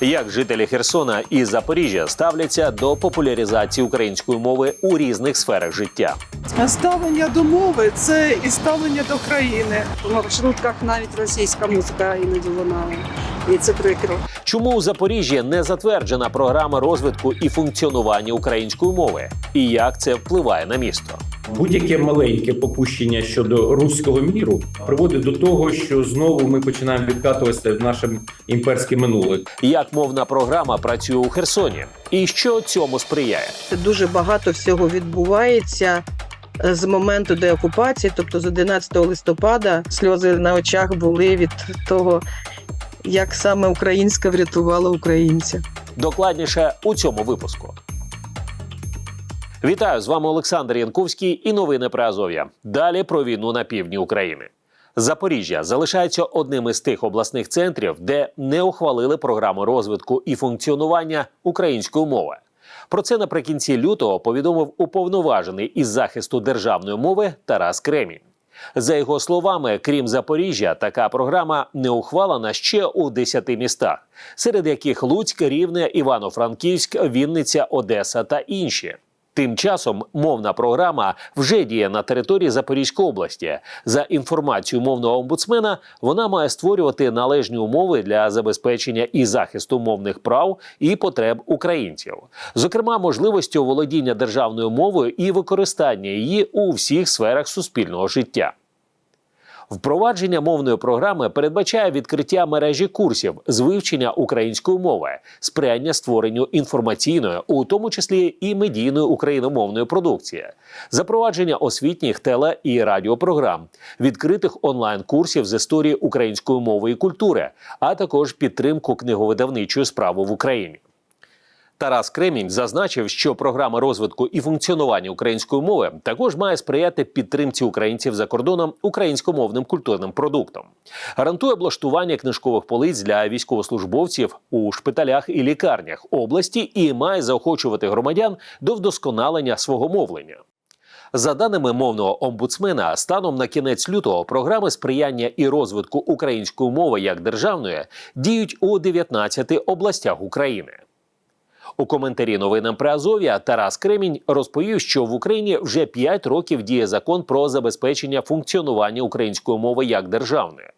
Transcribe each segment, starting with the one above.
Як жителі Херсона і Запоріжжя ставляться до популяризації української мови у різних сферах життя? Ставлення до мови це і ставлення до країни. В маршрутках навіть російська музика іноді лунає. І це прикро. Чому у Запоріжжі не затверджена програма розвитку і функціонування української мови? І як це впливає на місто? Будь-яке маленьке попущення щодо руського міру приводить до того, що знову ми починаємо відкатуватися в наше імперське минуле. Як мовна програма працює у Херсоні? І що цьому сприяє? Дуже багато всього відбувається е, з моменту деокупації, тобто з 11 листопада, сльози на очах були від того, як саме українська врятувала українця. Докладніше у цьому випуску. Вітаю з вами Олександр Янковський і новини про Азов'я. Далі про війну на півдні України. Запоріжжя залишається одним із тих обласних центрів, де не ухвалили програму розвитку і функціонування української мови. Про це наприкінці лютого повідомив уповноважений із захисту державної мови Тарас Кремінь. За його словами, крім Запоріжжя, така програма не ухвалена ще у 10 містах, серед яких Луцьк, Рівне, Івано-Франківськ, Вінниця, Одеса та інші. Тим часом мовна програма вже діє на території Запорізької області. За інформацією мовного омбудсмена, вона має створювати належні умови для забезпечення і захисту мовних прав і потреб українців, зокрема, можливістю володіння державною мовою і використання її у всіх сферах суспільного життя. Впровадження мовної програми передбачає відкриття мережі курсів з вивчення української мови, сприяння створенню інформаційної, у тому числі і медійної україномовної продукції, запровадження освітніх теле і радіопрограм, відкритих онлайн-курсів з історії української мови і культури, а також підтримку книговидавничої справи в Україні. Тарас Кремінь зазначив, що програма розвитку і функціонування української мови також має сприяти підтримці українців за кордоном українськомовним культурним продуктом, гарантує облаштування книжкових полиць для військовослужбовців у шпиталях і лікарнях області і має заохочувати громадян до вдосконалення свого мовлення. За даними мовного омбудсмена, станом на кінець лютого програми сприяння і розвитку української мови як державної діють у 19 областях України. У коментарі новинам про Азов'я Тарас Кремінь розповів, що в Україні вже 5 років діє закон про забезпечення функціонування української мови як державної.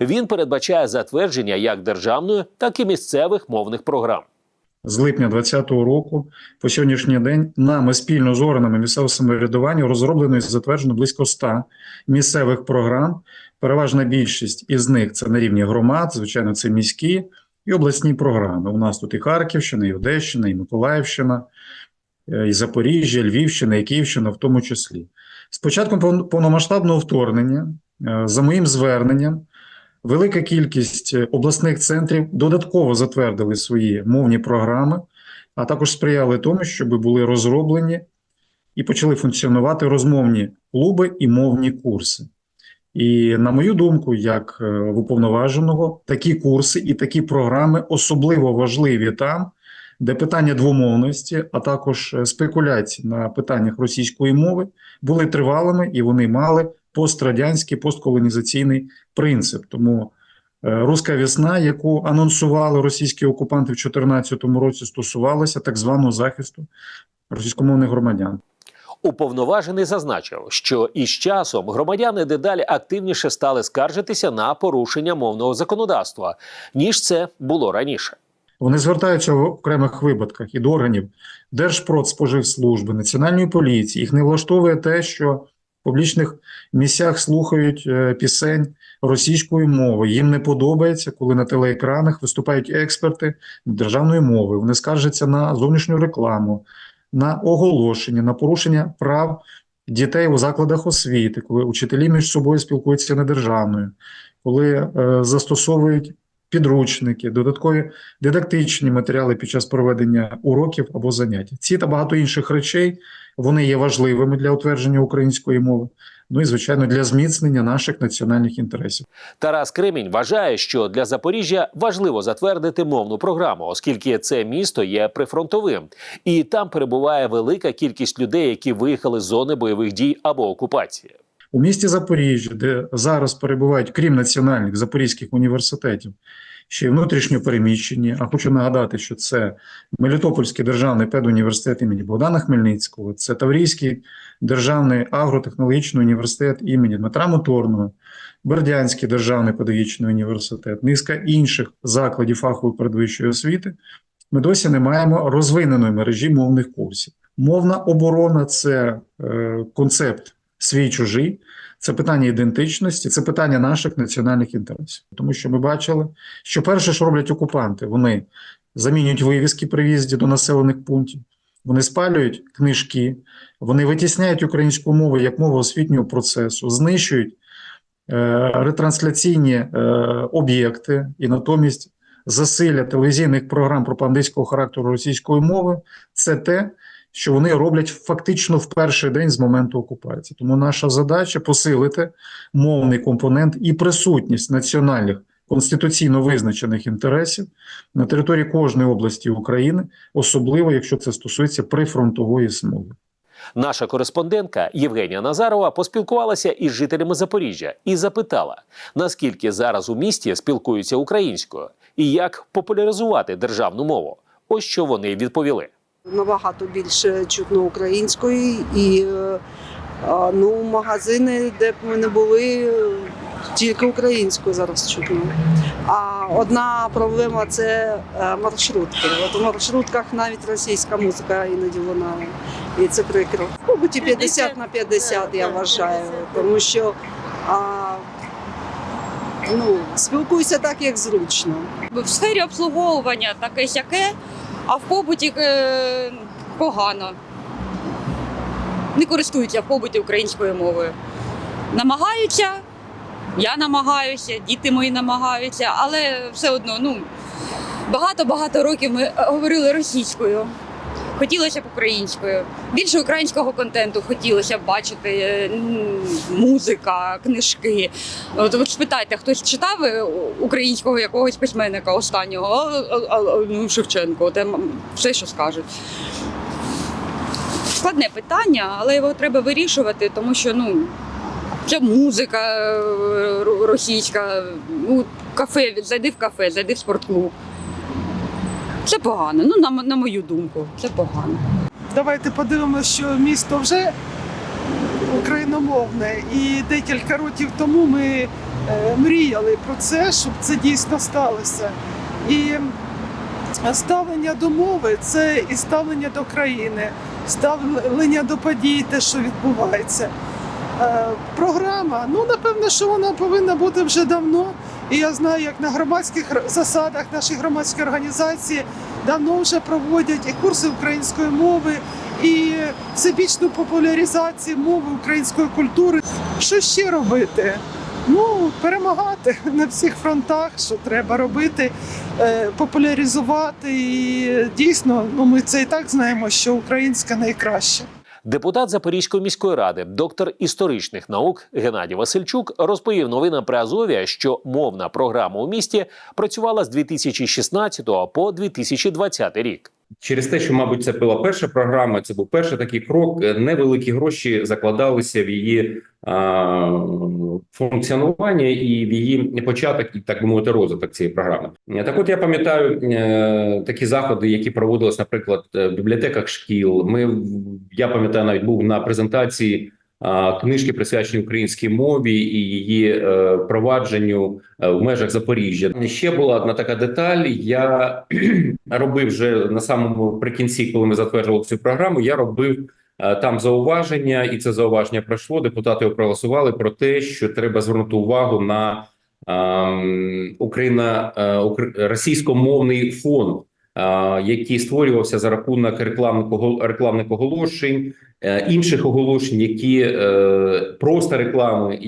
Він передбачає затвердження як державної, так і місцевих мовних програм. з липня 2020 року по сьогоднішній день нами спільно з органами місцевого самоврядування розроблено і затверджено близько 100 місцевих програм. Переважна більшість із них це на рівні громад, звичайно, це міські і обласні програми. У нас тут і Харківщина, і Одещина, і Миколаївщина, е, і Запоріжжя, Львівщина, і Київщина в тому числі. З початком повномасштабного вторгнення, е, за моїм зверненням, Велика кількість е, обласних центрів додатково затвердили свої мовні програми, а також сприяли тому, щоб були розроблені і почали функціонувати розмовні клуби і мовні курси. І, на мою думку, як е, в уповноваженого, такі курси і такі програми особливо важливі там, де питання двомовності, а також е, спекуляції на питаннях російської мови були тривалими і вони мали пострадянський постколонізаційний принцип. Тому е, руська весна, яку анонсували російські окупанти в 2014 році, стосувалася так званого захисту російськомовних громадян. Уповноважений зазначив, що із часом громадяни дедалі активніше стали скаржитися на порушення мовного законодавства, ніж це було раніше. Вони звертаються в окремих випадках і до органів Держпродспоживслужби, Національної поліції. Їх не влаштовує те, що в публічних місцях слухають е, пісень російською мовою. Їм не подобається, коли на телеекранах виступають експерти державної мови. Вони скаржаться на зовнішню рекламу, на оголошення, на порушення прав дітей у закладах освіти, коли учителі між собою спілкуються недержавною, коли е, застосовують підручники, додаткові дидактичні матеріали під час проведення уроків або занять. Ці та багато інших речей вони є важливими для утвердження української мови, ну і звичайно для зміцнення наших національних інтересів. Тарас Кремінь вважає, що для Запоріжжя важливо затвердити мовну програму, оскільки це місто є прифронтовим, і там перебуває велика кількість людей, які виїхали з зони бойових дій або окупації. У місті Запоріжжя, де зараз перебувають, крім національних запорізьких університетів, ще й внутрішньо переміщені. А хочу нагадати, що це Мелітопольський державний педуніверситет імені Богдана Хмельницького, це Таврійський державний агротехнологічний університет імені Дмитра Моторного, Бердянський державний педагогічний університет, низка інших закладів фахової передвищої освіти. Ми досі не маємо розвиненої мережі мовних курсів. Мовна оборона це е, концепт свій чужий, це питання ідентичності, це питання наших національних інтересів. Тому що ми бачили, що перше, що роблять окупанти, вони замінюють вивіски при в'їзді до населених пунктів, вони спалюють книжки, вони витісняють українську мову як мову освітнього процесу, знищують е, ретрансляційні е, об'єкти і натомість засилля телевізійних програм пропагандистського характеру російської мови це те, що вони роблять фактично в перший день з моменту окупації. Тому наша задача посилити мовний компонент і присутність національних конституційно визначених інтересів на території кожної області України, особливо якщо це стосується прифронтової смуги. Наша кореспондентка Євгенія Назарова поспілкувалася із жителями Запоріжжя і запитала, наскільки зараз у місті спілкуються українською і як популяризувати державну мову. Ось що вони відповіли. Набагато більше чутно української і е, ну, магазини, де б ми не були, тільки українською зараз чутно. А одна проблема це е, маршрутки. От у маршрутках навіть російська музика іноді лунає. І це прикро. Побуті 50 на 50, я вважаю, тому що а, ну, спілкуйся так, як зручно. в сфері обслуговування таке сяке, а в побуті е, погано. Не користуються в побуті українською мовою. Намагаються, я намагаюся, діти мої намагаються, але все одно, ну, багато-багато років ми говорили російською. Хотілося б українською. Більше українського контенту хотілося б бачити. е, Музика, книжки. От, от спитайте, хтось читав е, українського якогось письменника останнього? А, а, а, ну, Шевченко, те все, що скажуть. Складне питання, але його треба вирішувати, тому що ну, це музика е, російська, ну, кафе, зайди в кафе, зайди в спортклуб. Це погано. Ну, на, на мою думку, це погано. Давайте подивимося, що місто вже україномовне, і декілька років тому ми е, мріяли про це, щоб це дійсно сталося. І ставлення до мови це і ставлення до країни, ставлення до подій, те, що відбувається. Е, Програма, ну напевно, що вона повинна бути вже давно. І я знаю, як на громадських засадах наші громадські організації давно вже проводять і курси української мови, і всебічну популяризацію мови української культури. Що ще робити? Ну, перемагати на всіх фронтах, що треба робити, е, популяризувати. І дійсно, ну ми це і так знаємо, що українська найкраща. Депутат Запорізької міської ради, доктор історичних наук Геннадій Васильчук розповів новинам при Азові, що мовна програма у місті працювала з 2016 по 2020 рік. Через те, що, мабуть, це була перша програма, це був перший такий крок. е, Невеликі гроші закладалися в її а, функціонування і в її початок, і так би мовити, розвиток цієї програми. Е, Так, от я пам'ятаю е, такі заходи, які проводились, наприклад, в бібліотеках шкіл. Ми я пам'ятаю, навіть був на презентації. Книжки присвячені українській мові і її е, провадженню е, в межах Запоріжжя. Ще була одна така деталь. Я робив вже на самому прикінці, коли ми затверджували цю програму. Я робив е, там зауваження, і це зауваження пройшло. Депутати проголосували про те, що треба звернути увагу на ем, Україна е, російськомовний фонд. Який створювався за рахунок рекламних рекламних оголошень, е, інших оголошень, які е, просто реклами,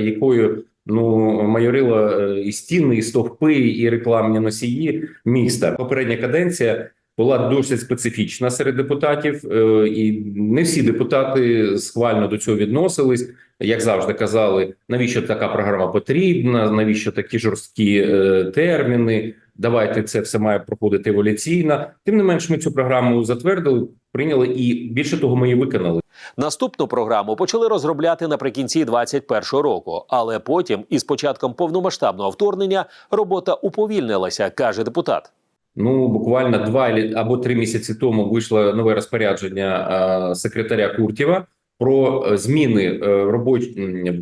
якою ну майорила е, і стіни, і стовпи, і рекламні носії міста. Попередня каденція була досить специфічна серед депутатів, і не всі депутати схвально до цього відносились. Як завжди казали, навіщо така програма потрібна, навіщо такі жорсткі терміни. Давайте це все має проходити еволюційно. Тим не менш, ми цю програму затвердили. прийняли, і більше того, ми її виконали. Наступну програму почали розробляти наприкінці 2021 року, але потім, із початком повномасштабного вторгнення, робота уповільнилася, каже депутат. Ну буквально два або три місяці тому вийшло нове розпорядження е, секретаря Куртєва про е, зміни е, робоч...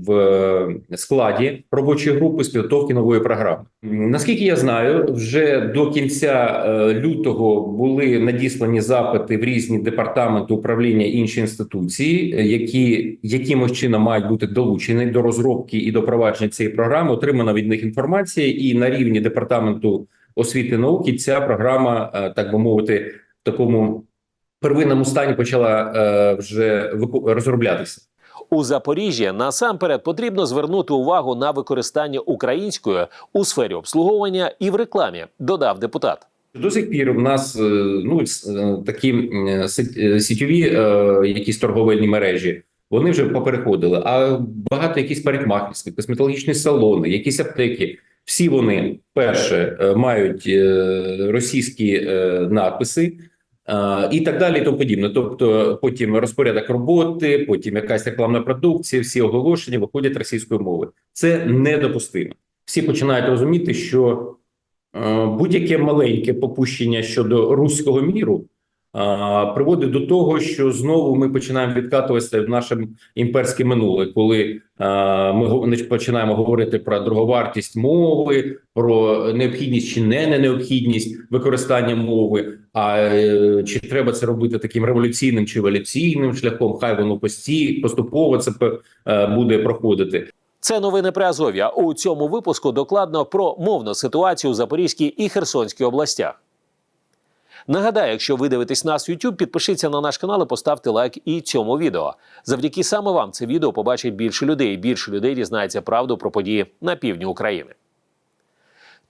в е, складі робочої групи з підготовки нової програми. Наскільки я знаю, вже до кінця лютого були надіслані запити в різні департаменти управління інші інституції, які якимось чином мають бути долучені до розробки і до провадження цієї програми. Отримана від них інформація, і на рівні департаменту освіти і науки ця програма, так би мовити, в такому первинному стані почала е, вже розроблятися. У Запоріжжі насамперед потрібно звернути увагу на використання української у сфері обслуговування і в рекламі, додав депутат. До сих пір в нас е, ну е, такі е, сітьові якісь торговельні мережі. Вони вже попереходили. А багато якісь парикмахерські, косметологічні салони, якісь аптеки. Всі вони перше мають російські надписи. І так далі, і тому подібне. Тобто, потім розпорядок роботи, потім якась рекламна продукція, всі оголошення виходять російською мовою. Це недопустимо. Всі починають розуміти, що Е, будь-яке маленьке попущення щодо руського міру е, приводить до того, що знову ми починаємо відкатуватися в наше імперське минуле, коли е, ми починаємо говорити про дороговартість мови, про необхідність чи не необхідність використання мови. А е, чи треба це робити таким революційним чи еволюційним шляхом? Хай воно пості поступово це е, буде проходити. Це новини при Азов'я. У цьому випуску докладно про мовну ситуацію у Запорізькій і Херсонській областях. Нагадаю, якщо ви дивитесь нас в YouTube, підпишіться на наш канал і поставте лайк і цьому відео. Завдяки саме вам це відео побачить більше людей, і більше людей дізнається правду про події на півдні України.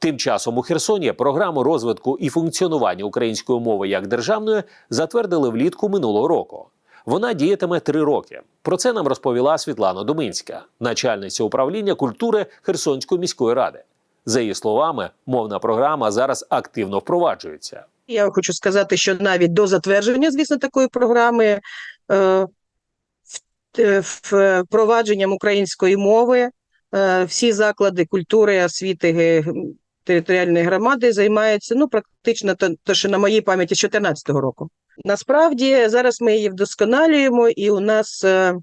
Тим часом у Херсоні програму розвитку і функціонування української мови як державної затвердили влітку минулого року. Вона діятиме три роки. Про це нам розповіла Світлана Думинська, начальниця управління культури Херсонської міської ради. За її словами, мовна програма зараз активно впроваджується. Я хочу сказати, що навіть до затвердження, звісно, такої програми е, е, в- впровадженням української мови е, всі заклади культури, освіти територіальної громади займаються ну практично то, то що на моїй пам'яті з 2014 року. Насправді зараз ми її вдосконалюємо, і у нас е,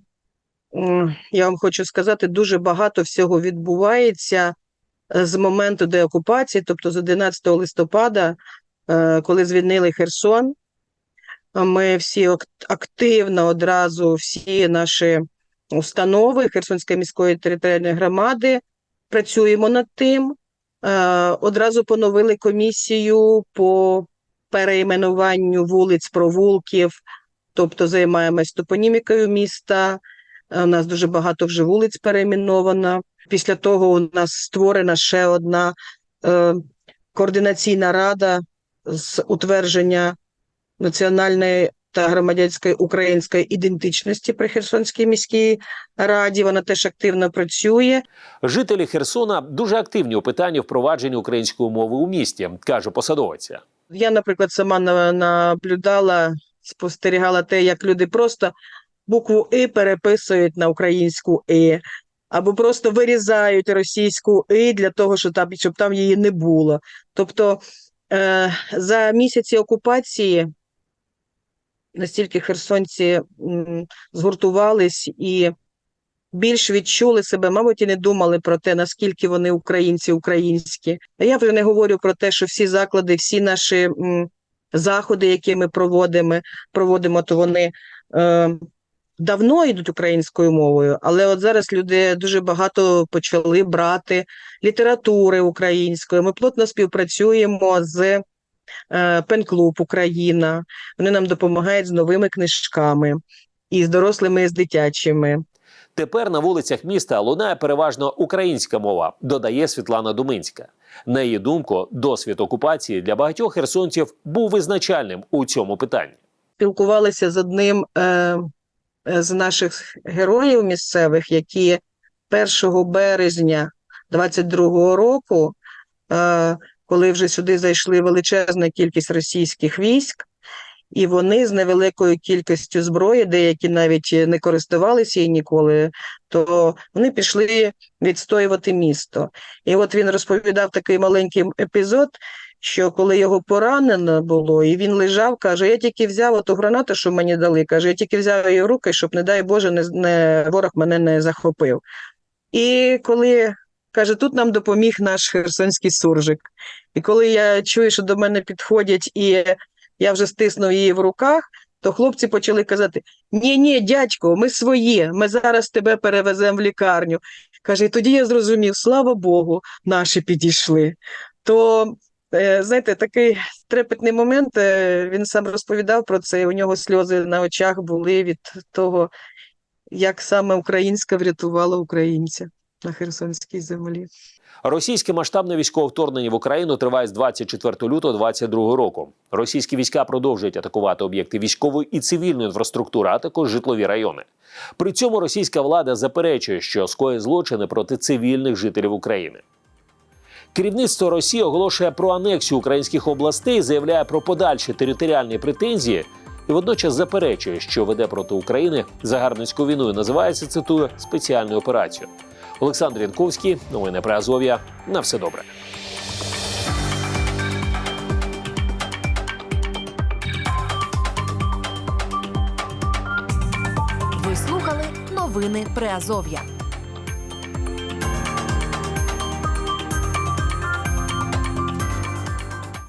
я вам хочу сказати, дуже багато всього відбувається е, з моменту деокупації, тобто з 11 листопада е, коли звільнили Херсон, ми всі активно одразу, всі наші установи Херсонської міської територіальної громади працюємо над тим. Е, Одразу поновили комісію по перейменуванню вулиць, провулків, тобто займаємось топонімікою міста. Е, У нас дуже багато вже вулиць перейменовано. Після того у нас створена ще одна е, координаційна рада з утвердження національної та громадянської української ідентичності при Херсонській міській раді. Вона теж активно працює. Жителі Херсона дуже активні у питанні впровадження української мови у місті, каже посадовиця. Я, наприклад, сама на- наблюдала, спостерігала те, як люди просто букву «и» переписують на українську «и», або просто вирізають російську «и» для того, щоб там, щоб там її не було. Тобто е, за місяці окупації настільки херсонці згуртувались і більш відчули себе, мабуть, і не думали про те, наскільки вони українці українські. Я вже не говорю про те, що всі заклади, всі наші заходи, які ми проводимо, проводимо, то вони е, давно йдуть українською мовою, але от зараз люди дуже багато почали брати літератури української. Ми плотно співпрацюємо з Пен-клуб Україна. Вони нам допомагають з новими книжками і з дорослими, і з дитячими. Тепер на вулицях міста лунає переважно українська мова, додає Світлана Думинська. На її думку, досвід окупації для багатьох херсонців був визначальним у цьому питанні. спілкувалися з одним е, е, з наших героїв місцевих, які 1 березня 22-го року, е, коли вже сюди зайшли величезна кількість російських військ, і вони з невеликою кількістю зброї, деякі навіть не користувалися її ніколи, то вони пішли відстоювати місто. І от він розповідав такий маленький епізод, що коли його поранено було, і він лежав, каже: Я тільки взяв оту гранату, що мені дали. каже, я тільки взяв її в руки, щоб, не дай Боже, не, не ворог мене не захопив. І коли каже, тут нам допоміг наш херсонський суржик. І коли я чую, що до мене підходять, і я вже стиснув її в руках, то хлопці почали казати: Ні, ні, дядько, ми свої, ми зараз тебе перевеземо в лікарню. Каже, і тоді я зрозумів, слава Богу, наші підійшли. То, е, знаєте, такий трепетний момент, е, він сам розповідав про це, у нього сльози на очах були від того, як саме українська врятувала українця на Херсонській землі. Російське масштабне військове вторгнення в Україну триває з 24 лютого 2022 року. Російські війська продовжують атакувати об'єкти військової і цивільної інфраструктури, а також житлові райони. При цьому російська влада заперечує, що скоє злочини проти цивільних жителів України. Керівництво Росії оголошує про анексію українських областей, заявляє про подальші територіальні претензії і водночас заперечує, що веде проти України загарбницьку війну і називається цитую спеціальною операцією. Олександр Янковський, новини про Азов'я. На все добре. Ви слухали новини Приазов'я.